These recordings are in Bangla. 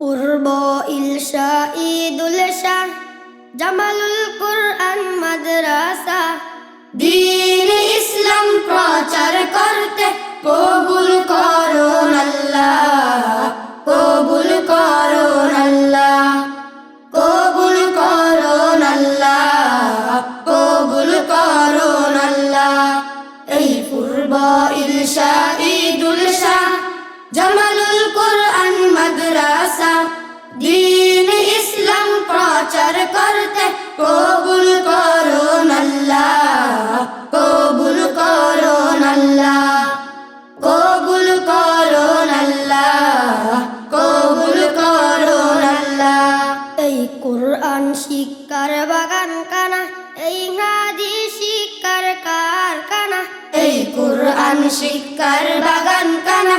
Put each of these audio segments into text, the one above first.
পূর্ব ইলশা ঈদুল শাহ জামালুল কুরআন মাদ্রাসা দিন ইসলাম প্রচার করতে কবুল করুন আল্লাহ, কবুল করুন আল্লাহ, কবুল করুন আল্লাহ, কবুল করুন আল্লাহ। এই পূর্ব ইলশা ঈদুল শাহ জামালুল কুরআন মাদ্রাসা। দিন ইসলাম প্রচার করতে কবুল করুন আল্লাহ, কবুল করুন আল্লাহ, কবুল করুন আল্লাহ, কবুল করুন আল্লাহ। এই কুরআন শিক্ষার বাগান কানা, এই হাদি শিক্ষার কারখানা, এই কুরআন শিক্ষার বাগান কানা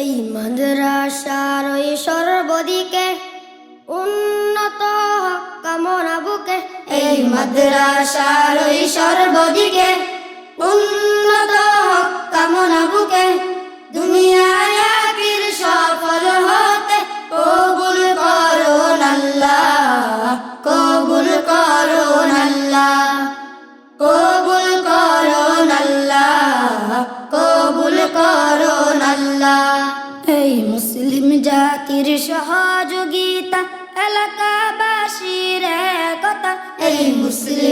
এই মাদ্রাসার ওই সর্বদিকে বুকে এই মাদ্রাসার ওই সর্বদিকে উন্নত হক কামনা বুকে দুনিয়ায় সফল হতে কবুল করুন আল্লাহ কবুল করুন আল্লাহ কবুল করুন আল্লাহ কবুল করুন আল্লাহ এই মুসলিম জাতির সহযোগিতা এলাকাবাসীর একতা এই মুসলিম